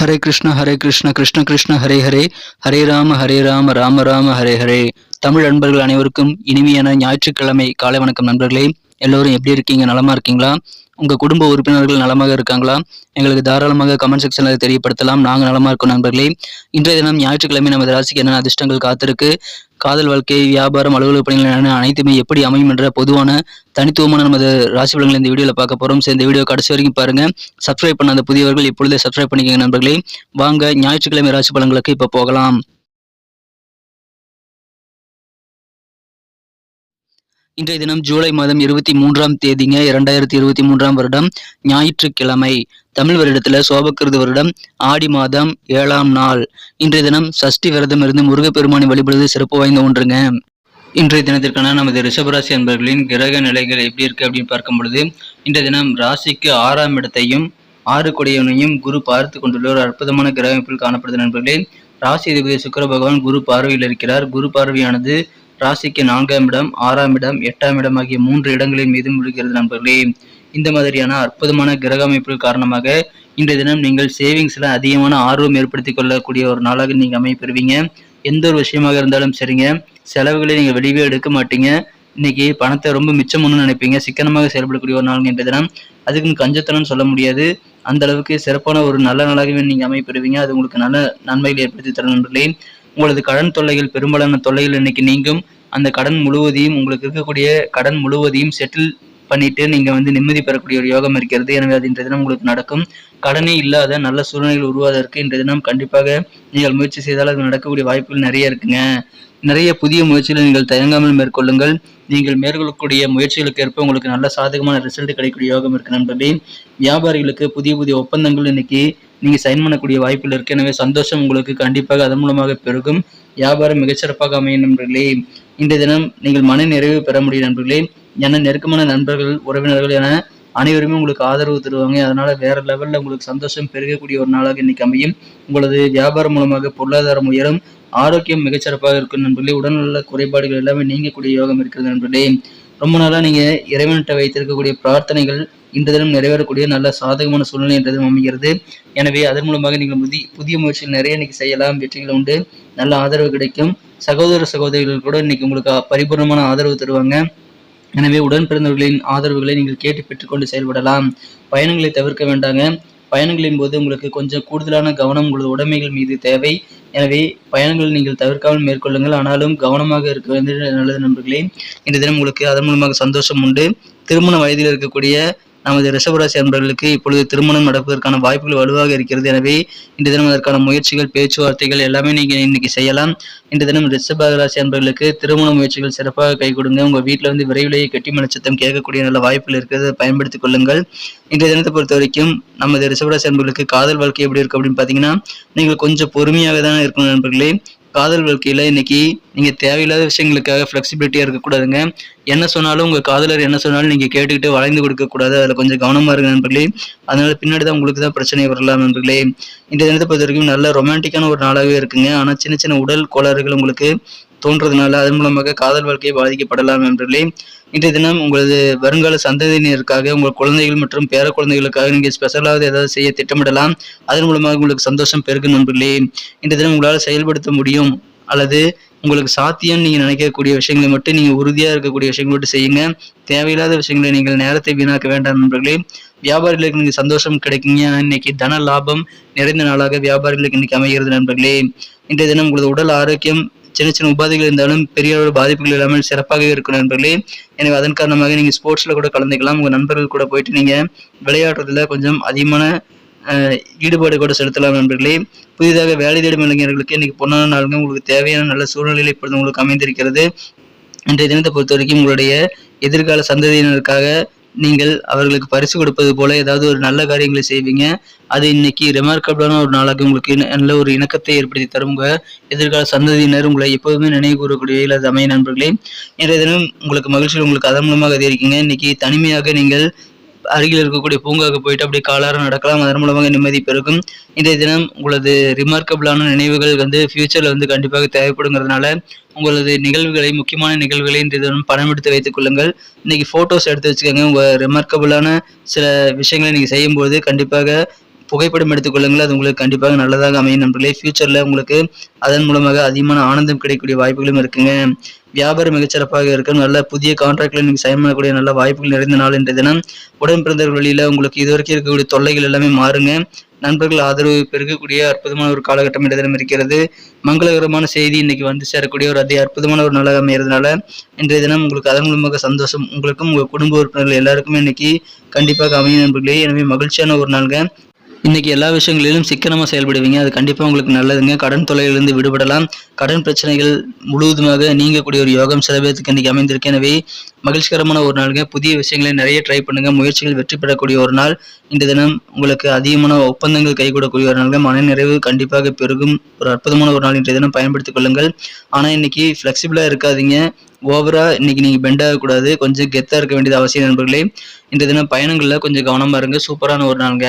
ஹரே கிருஷ்ண ஹரே கிருஷ்ண கிருஷ்ண கிருஷ்ண ஹரே ஹரே. ஹரே ராம ஹரே ராம ராம ராம ஹரே ஹரே. தமிழ் நண்பர்கள் அனைவருக்கும் இனிமையான ஞாயிற்றுக்கிழமை காலை வணக்கம் நண்பர்களே. எல்லோரும் எப்படி இருக்கீங்க? நலமாக இருக்கீங்களா? உங்கள் குடும்ப உறுப்பினர்கள் நலமாக இருக்காங்களா? எங்களுக்கு தாராளமாக கமெண்ட் செக்ஷனில் தெரியப்படுத்தலாம். நாங்கள் நலமாக இருக்கோம் நண்பர்களே. இன்றைய தினம் ஞாயிற்றுக்கிழமை நமது ராசிக்கு என்னென்ன அதிர்ஷ்டங்கள் காத்திருக்கு? காதல் வாழ்க்கை வியாபாரம் அலுவலக பணிகள் என அனைத்துமே எப்படி அமையும் என்ற பொதுவான தனித்துவமான நமது ராசி பலன்களை இந்த வீடியோவில் பார்க்க போகிறோம் சரி இந்த வீடியோ கடைசி வரைக்கும் பாருங்கள் சப்ஸ்கிரைப் பண்ணாத புதியவர்கள் இப்பொழுதே சப்ஸ்கிரைப் பண்ணிக்கங்க நண்பர்களே. வாங்க ஞாயிற்றுக்கிழமை ராசி பலன்களுக்கு இப்போ போகலாம். இன்றைய தினம் ஜூலை மாதம் இருபத்தி மூன்றாம் தேதிங்க இரண்டாயிரத்தி இருபத்தி மூன்றாம் வருடம் ஞாயிற்றுக்கிழமை. தமிழ் வருடத்துல சோபக்கிருது வருடம் ஆடி மாதம் ஏழாம் நாள். இன்றைய தினம் சஷ்டி விரதம் இருந்து முருகப்பெருமானை வழிபடுவது சிறப்பு வாய்ந்த ஒன்றுங்க. இன்றைய தினத்திற்கான நமது ரிஷபராசி அன்பர்களின் கிரக நிலைகள் எப்படி இருக்கு அப்படின்னு பார்க்கும் பொழுது இன்றைய தினம் ராசிக்கு ஆறாம் இடத்தையும் ஆறு கொடியவனையும் குரு பார்த்து கொண்டுள்ள ஒரு அற்புதமான கிரக அமைப்பில் காணப்படுது நண்பர்களே. ராசி அதிபதி சுக்கர பகவான் குரு பார்வையில் இருக்கிறார். குரு பார்வையானது ராசிக்கு நான்காம் இடம் ஆறாம் இடம் எட்டாம் இடம் ஆகிய மூன்று இடங்களின் மீதும் விழுகிறது நண்பர்களே. இந்த மாதிரியான அற்புதமான கிரக அமைப்புகள் காரணமாக இன்றைய தினம் நீங்கள் சேவிங்ஸில் அதிகமான ஆர்வம் ஏற்படுத்தி கொள்ளக்கூடிய ஒரு நாளாக நீங்கள் அமைப்பெறுவீங்க எந்த ஒரு விஷயமாக இருந்தாலும் சரிங்க. செலவுகளை நீங்கள் வெளியே எடுக்க மாட்டீங்க. இன்னைக்கு பணத்தை ரொம்ப மிச்சம் ஒன்று நினைப்பீங்க. சிக்கனமாக செயல்படக்கூடிய ஒரு நாள் என்ற தினம். அதுக்கு கஞ்சத்தனம் சொல்ல முடியாது. அந்த அளவுக்கு சிறப்பான ஒரு நல்ல நாளாகவே நீங்கள் அமைப்பெறுவீங்க அது உங்களுக்கு நல்ல நன்மைகளை ஏற்படுத்தி தரும் நண்பர்களே. உங்களது கடன் தொல்லைகள் பெரும்பாலான தொல்லைகள் இன்னைக்கு நீங்கும். அந்த கடன் முழுவதையும் உங்களுக்கு இருக்கக்கூடிய கடன் முழுவதையும் செட்டில் பண்ணிட்டு நீங்கள் வந்து நிம்மதி பெறக்கூடிய ஒரு யோகம் இருக்கிறது. எனவே அது இன்றைய தினம் உங்களுக்கு நடக்கும். கடனே இல்லாத நல்ல சூழ்நிலைகள் உருவாவதற்கு இன்றைய தினம் கண்டிப்பாக நீங்கள் முயற்சி செய்தால் அது நடக்கக்கூடிய வாய்ப்புகள் நிறைய இருக்குங்க. நிறைய புதிய முயற்சிகளை நீங்கள் தயங்காமல் மேற்கொள்ளுங்கள். நீங்கள் மேற்கொள்ளக்கூடிய முயற்சிகளுக்கு ஏற்ப உங்களுக்கு நல்ல சாதகமான ரிசல்ட் கிடைக்கக்கூடிய யோகம் இருக்கு நண்பர்களே. வியாபாரிகளுக்கு புதிய புதிய ஒப்பந்தங்கள் இன்னைக்கு நீங்கள் சைன் பண்ணக்கூடிய வாய்ப்புகள் இருக்கு. எனவே சந்தோஷம் உங்களுக்கு கண்டிப்பாக அதன் மூலமாக பெருகும். வியாபாரம் மிகச்சிறப்பாக அமையும் நண்பர்களே இந்த தினம் நீங்கள் மன நிறைவு பெற முடியும் நண்பர்களே. என நெருக்கமான நண்பர்கள் உறவினர்கள் என அனைவருமே உங்களுக்கு ஆதரவு தருவாங்க. அதனால வேற லெவல்ல உங்களுக்கு சந்தோஷம் பெருகக்கூடிய ஒரு நாளாக இன்னைக்கு அமையும். உங்களது வியாபாரம் மூலமாக பொருளாதாரம் உயரும். ஆரோக்கியம் மிகச்சிறப்பாக இருக்கும் நண்பர்களே. உடல்நல குறைபாடுகள் எல்லாமே நீங்கக்கூடிய யோகம் இருக்கிறது நண்பர்களே. ரொம்ப நாளா நீங்க இறைவன்கிட்ட வைத்திருக்கக்கூடிய பிரார்த்தனைகள் இன்று தினம் நிறைவேறக்கூடிய நல்ல சாதகமான சூழ்நிலை என்றதும் அமைகிறது. எனவே அதன் மூலமாக நீங்கள் புதிய புதிய முயற்சிகள் நிறைய இன்னைக்கு செய்யலாம் வெற்றிகள் உண்டு நல்ல ஆதரவு கிடைக்கும். சகோதர சகோதரிகள் கூட இன்னைக்கு உங்களுக்கு பரிபூர்ணமான ஆதரவு தருவாங்க. எனவே உடன் பிறந்தவர்களின் ஆதரவுகளை நீங்கள் கேட்டு பெற்றுக்கொண்டு செயல்படலாம். பயணங்களை தவிர்க்க வேண்டாங்க. பயணங்களின் போது உங்களுக்கு கொஞ்சம் கூடுதலான கவனம் உங்களது உடைமைகள் மீது தேவை. எனவே பயணங்களை நீங்கள் தவிர்க்காமல் மேற்கொள்ளுங்கள். ஆனாலும் கவனமாக இருக்க வேண்டிய நல்லது நண்பர்களே. இந்த தினம் உங்களுக்கு அதன் மூலமாக சந்தோஷம் உண்டு. திருமண வயதில் இருக்கக்கூடிய நமது ரிஷபராசி அன்பர்களுக்கு இப்பொழுது திருமணம் நடப்பதற்கான வாய்ப்புகள் வலுவாக இருக்கிறது. எனவே இன்று தினம் அதற்கான முயற்சிகள் பேச்சுவார்த்தைகள் எல்லாமே நீங்கள் இன்னைக்கு செய்யலாம். இன்று தினம் ரிஷபராசி அன்பர்களுக்கு திருமண முயற்சிகள் சிறப்பாக கை கொடுங்க. உங்கள் வீட்டில் வந்து விரைவிலேயே கெட்டி மனச்சத்தம் கேட்கக்கூடிய நல்ல வாய்ப்புகள் இருக்கிறது பயன்படுத்திக் கொள்ளுங்கள். இன்றைய தினத்தை பொறுத்த வரைக்கும் நமது ரிஷபராசி அன்பர்களுக்கு காதல் வாழ்க்கை எப்படி இருக்கு அப்படின்னு பார்த்தீங்கன்னா நீங்கள் கொஞ்சம் பொறுமையாக தான் இருக்கணும் நண்பர்களே. காதல் வாழ்க்கையில் இன்னைக்கு நீங்கள் தேவையில்லாத விஷயங்களுக்காக ஃப்ளெக்சிபிலிட்டியாக இருக்கக்கூடாதுங்க. என்ன சொன்னாலும் உங்கள் காதலர் என்ன சொன்னாலும் நீங்கள் கேட்டுக்கிட்டு வளைந்து கொடுக்கக்கூடாது. அதில் கொஞ்சம் கவனமாக இருங்க நண்பர்களே. அதனால் பின்னாடி தான் உங்களுக்கு தான் பிரச்சனை வரலாம் நண்பர்களே. இந்த தினத்தை பொறுத்த வரைக்கும் நல்ல ரொமான்டிக்கான ஒரு நாளாகவே இருக்குங்க. ஆனால் சின்ன சின்ன உடல் கோளாறுகள் உங்களுக்கு தோன்றதுனால அதன் மூலமாக காதல் வாழ்க்கை பாதிக்கப்படலாம் நண்பர்களே. இன்றைய தினம் உங்களது வருங்கால சந்ததியினருக்காக உங்கள் குழந்தைகள் மற்றும் பேர குழந்தைகளுக்காக நீங்கள் ஸ்பெஷலாக ஏதாவது செய்ய திட்டமிடலாம். அதன் மூலமாக உங்களுக்கு சந்தோஷம் பெருகும் நண்பர்களே. இன்றைய தினம் உங்களால் செயல்படுத்த முடியும் அல்லது உங்களுக்கு சாத்தியம் நீங்கள் நினைக்கக்கூடிய விஷயங்களை மட்டும் நீங்கள் உறுதியாக இருக்கக்கூடிய விஷயங்கள் மட்டும் செய்யுங்க. தேவையில்லாத விஷயங்களை நீங்கள் நேரத்தை வீணாக்க வேண்டாம் நண்பர்களே. வியாபாரிகளுக்கு நீங்கள் சந்தோஷம் கிடைக்குங்க. இன்னைக்கு தன லாபம் நிறைந்த நாளாக வியாபாரிகளுக்கு இன்னைக்கு அமைகிறது நண்பர்களே. இன்றைய தினம் உங்களது உடல் ஆரோக்கியம் சின்ன சின்ன உபாதைகள் இருந்தாலும் பெரிய அளவு பாதிப்புகள் இல்லாமல் சிறப்பாக இருக்கும் நண்பர்களே. எனவே அதன் காரணமாக நீங்கள் ஸ்போர்ட்ஸில் கூட கலந்துக்கலாம். உங்கள் நண்பர்கள் கூட போயிட்டு நீங்கள் விளையாடுறதுல கொஞ்சம் அதிகமான ஈடுபாடு கூட செலுத்தலாம் நண்பர்களே. புதிதாக வேலை தேடும் இளைஞர்களுக்கு இன்னைக்கு பொன்னான நாளுங்க. உங்களுக்கு தேவையான நல்ல சூழ்நிலை இப்பொழுது உங்களுக்கு அமைந்திருக்கிறது. இன்றைய தினத்தை பொறுத்த வரைக்கும் உங்களுடைய எதிர்கால சந்ததியினருக்காக நீங்கள் அவர்களுக்கு பரிசு கொடுப்பது போல ஏதாவது ஒரு நல்ல காரியங்களை செய்வீங்க. அது இன்னைக்கு ரிமார்க்கபிளான ஒரு நாளாக உங்களுக்கு நல்ல ஒரு இணக்கத்தை ஏற்படுத்தி தரும். உங்க எதிர்கால சந்ததியினர் உங்களை எப்போதுமே நினைவு கூறக்கூடிய இல்லாத அமைய நண்பர்களே இன்றைய தினம் உங்களுக்கு மகிழ்ச்சியில் உங்களுக்கு அதன் மூலமாக அதிகரிக்கீங்க இன்னைக்கு தனிமையாக நீங்கள் அருகில் இருக்கக்கூடிய பூங்காவுக்கு போயிட்டு அப்படியே காலாரம் நடக்கலாம். அதன் மூலமாக நிம்மதி பெருக்கும் இன்றைய தினம் உங்களது ரிமார்க்கபிளான நினைவுகள் வந்து ஃபியூச்சரில் வந்து கண்டிப்பாக தேவைப்படுங்கிறதுனால உங்களது நிகழ்வுகளை முக்கியமான நிகழ்வுகளை இன்றைய தினம் பணம் எடுத்து வைத்துக் கொள்ளுங்கள். இன்னைக்கு ஃபோட்டோஸ் எடுத்து வச்சுக்கோங்க. உங்கள் ரிமார்க்கபிளான சில விஷயங்களை நீங்கள் செய்யும்போது கண்டிப்பாக புகைப்படம் எடுத்துக்கொள்ளுங்கள் அது உங்களுக்கு கண்டிப்பாக நல்லதாக அமையும் நண்பர்களே. ஃபியூச்சரில் உங்களுக்கு அதன் மூலமாக அதிகமான ஆனந்தம் கிடைக்கக்கூடிய வாய்ப்புகளும் இருக்குங்க. வியாபாரம் மிகச்சிறப்பாக இருக்கும். நல்ல புதிய கான்ட்ராக்டில் நீங்கள் சைன் பண்ணக்கூடிய நல்ல வாய்ப்புகள் நிறைந்த நாள் என்ற தினம். உடன் பிறந்தவர் வழியில் உங்களுக்கு இதுவரைக்கும் இருக்கக்கூடிய தொல்லைகள் எல்லாமே மாறுங்க. நண்பர்கள் ஆதரவு பெருகக்கூடிய அற்புதமான ஒரு காலகட்டம் என்ற தினம் இருக்கிறது. மங்களகரமான செய்தி இன்னைக்கு வந்து சேரக்கூடிய ஒரு அதி அற்புதமான ஒரு நாளாக அமைகிறதுனால இன்றைய தினம் உங்களுக்கு அதன் மூலமாக சந்தோஷம் உங்களுக்கும் உங்கள் குடும்ப உறுப்பினர்கள் எல்லாருக்குமே இன்னைக்கு கண்டிப்பாக அமையும் நண்பர்களே. எனவே மகிழ்ச்சியான ஒரு நாளுங்க. இன்னைக்கு எல்லா விஷயங்களிலும் சிக்கனமாக செயல்படுவீங்க. அது கண்டிப்பாக உங்களுக்கு நல்லதுங்க. கடன் தொல்லையிலிருந்து விடுபடலாம். கடன் பிரச்சனைகள் முழுவதுமாக நீங்கக்கூடிய ஒரு யோகம் சில பேர்த்துக்கு இன்றைக்கி அமைந்திருக்கு. எனவே மகிழ்ச்சிகரமான ஒரு நாளுங்க. புதிய விஷயங்களை நிறைய ட்ரை பண்ணுங்க. முயற்சிகள் வெற்றி பெறக்கூடிய ஒரு நாள். இந்த தினம் உங்களுக்கு அதிகமான ஒப்பந்தங்கள் கைகூடக்கூடிய ஒரு நாளுங்க. மன நிறைவு கண்டிப்பாக பெருகும். ஒரு அற்புதமான ஒரு நாள் இன்றைய தினம். பயன்படுத்திக் கொள்ளுங்கள். ஆனால் இன்னைக்கு ஃப்ளெக்சிபிளாக இருக்காதீங்க. ஓவரா இன்னைக்கு நீங்க பெண்ட் ஆகக்கூடாது கொஞ்சம் கெத்தா இருக்க வேண்டியது அவசியம் நண்பர்களே. இந்த தினம் பயணங்கள்ல கொஞ்சம் கவனமா இருங்க. சூப்பரான ஒரு நாளுங்க.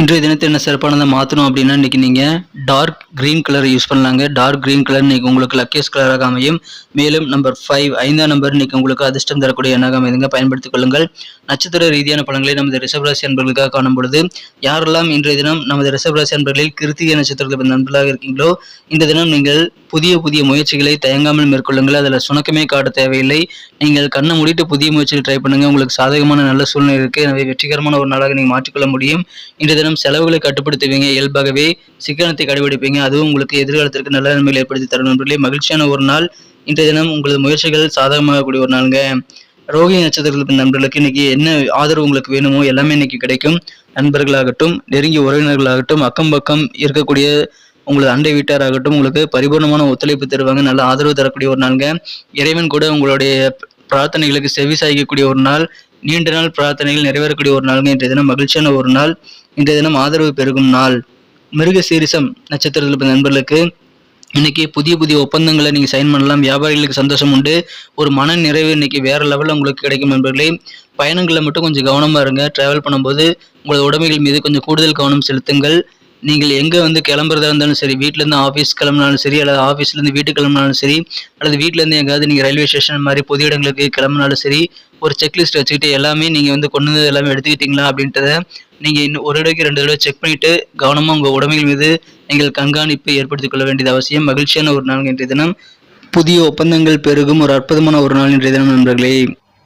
இன்றைய தினத்தை என்ன சிறப்பானதை மாற்றணும் அப்படின்னா இன்றைக்கி நீங்கள் டார்க் க்ரீன் கலர் யூஸ் பண்ணலாங்க. டார்க் க்ரீன் கலர் இன்றைக்கி உங்களுக்கு லக்கியஸ் கலராக அமையும். மேலும் நம்பர் ஃபைவ் ஐந்தாம் நம்பர் இன்றைக்கி உங்களுக்கு அதிர்ஷ்டம் தரக்கூடிய எண்ணாக அமைதுங்க. பயன்படுத்திக் கொள்ளுங்கள். நட்சத்திர ரீதியான பலன்களை நமது ரிஷபராசி அன்பர்களுக்காக காணும் பொழுது யாரெல்லாம் இன்றைய தினம் நமது ரிஷபராசி அன்பர்களில் கிருத்திகை நட்சத்திரத்தில் நண்பர்களாக இருக்கீங்களோ இந்த தினம் நீங்கள் புதிய புதிய முயற்சிகளை தயங்காமல் மேற்கொள்ளுங்கள். அதில் சுணக்கமே காட்ட தேவையில்லை. நீங்கள் கண்ணை மூடிட்டு புதிய முயற்சிகள் ட்ரை பண்ணுங்க. உங்களுக்கு சாதகமான நல்ல சூழ்நிலை இருக்குது எனவே வெற்றிகரமான ஒரு நாளாக நீங்கள் மாற்றிக்கொள்ள முடியும். இன்றைய தினம் செலவுகளை கட்டுப்படுத்துவீங்க இயல்பாகவே சிக்கனத்தை கடைபிடிப்பீங்க அதுவும் உங்களுக்கு எதிர்காலத்திற்கு நல்ல நன்மைகள் ஏற்படுத்தி தரும் நண்பர்களே. மகிழ்ச்சியான ஒரு நாள். இன்றைய தினம் உங்களது முயற்சிகள் சாதகமாக கூடிய ஒரு நாளுங்க. ரோகி நட்சத்திரத்தில் நண்பர்களுக்கு இன்னைக்கு என்ன ஆதரவு உங்களுக்கு வேணுமோ எல்லாமே இன்னைக்கு கிடைக்கும். நண்பர்களாகட்டும் நெருங்கிய உறவினர்களாகட்டும் அக்கம் பக்கம் இருக்கக்கூடிய உங்களது அண்டை வீட்டாராகட்டும் உங்களுக்கு பரிபூர்ணமான ஒத்துழைப்பு தருவாங்க. நல்ல ஆதரவு தரக்கூடிய ஒரு நாளுங்க. இறைவன் கூட உங்களுடைய பிரார்த்தனைகளுக்கு செவி சாய்க்கக்கூடிய ஒரு நாள். நீண்ட நாள் பிரார்த்தனைகள் நிறைவேறக்கூடிய ஒரு நாளுங்க இன்றைய தினம் மகிழ்ச்சியான ஒரு நாள். இன்றைய தினம் ஆதரவு பெருகும் நாள். மிருக சீரிசம் நட்சத்திரத்தில் நண்பர்களுக்கு இன்னைக்கு புதிய புதிய ஒப்பந்தங்களை நீங்கள் சைன் பண்ணலாம். வியாபாரிகளுக்கு சந்தோஷம் உண்டு. ஒரு மன நிறைவு இன்னைக்கு வேற லெவலில் உங்களுக்கு கிடைக்கும் நண்பர்களே. பயணங்களில் மட்டும் கொஞ்சம் கவனமா இருங்க. ட்ராவல் பண்ணும்போது உங்களது உடமைகள் மீது கொஞ்சம் கூடுதல் கவனம் செலுத்துங்கள். நீங்கள் எங்கே வந்து கிளம்புறதா இருந்தாலும் சரி வீட்டிலேருந்து ஆஃபீஸ் கிளம்புனாலும் சரி அல்லது ஆஃபீஸ்லேருந்து வீட்டுக்கு கிளம்புனாலும் சரி அல்லது வீட்டிலேருந்து எங்கேயாவது நீங்கள் ரயில்வே ஸ்டேஷன் மாதிரி பொது இடங்களுக்கு கிளம்புனாலும் சரி ஒரு செக்லிஸ்ட் வச்சுக்கிட்டு எல்லாமே நீங்கள் வந்து கொண்டு வந்து எல்லாமே எடுத்துக்கிட்டீங்களா அப்படின்றத நீங்கள் இன்னும் ஒரு தடவைக்கு ரெண்டு தடவை செக் பண்ணிவிட்டு கவனமாக உங்கள் உடமைகள் மீது நீங்கள் கண்காணிப்பு ஏற்படுத்திக் கொள்ள வேண்டியது அவசியம். மகிழ்ச்சியான ஒரு நாள் இன்றைய தினம். புதிய ஒப்பந்தங்கள் பெருகும். ஒரு அற்புதமான ஒரு நாள் இன்றைய தினம் நண்பர்களே.